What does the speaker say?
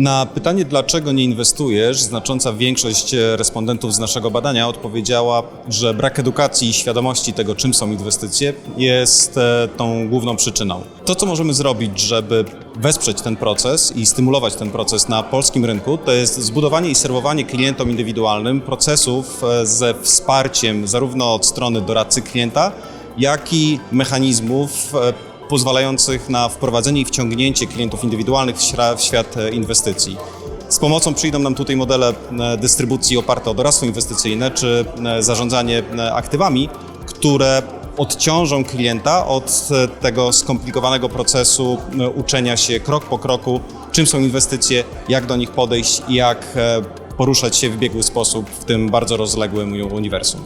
Na pytanie, dlaczego nie inwestujesz, znacząca większość e, respondentów z naszego badania odpowiedziała, że brak edukacji i świadomości tego, czym są inwestycje, jest e, tą główną przyczyną. To, co możemy zrobić, żeby wesprzeć ten proces i stymulować ten proces na polskim rynku, to jest zbudowanie i serwowanie klientom indywidualnym procesów e, ze wsparciem zarówno od strony doradcy klienta, jak i mechanizmów pozwalających na wprowadzenie i wciągnięcie klientów indywidualnych w świat e, inwestycji. Z pomocą przyjdą nam tutaj modele e, dystrybucji oparte o doradztwo inwestycyjne czy e, zarządzanie aktywami, które odciążą klienta od tego skomplikowanego procesu uczenia się krok po kroku, czym są inwestycje, jak do nich podejść i jak poruszać się w biegły sposób w tym bardzo rozległym uniwersum.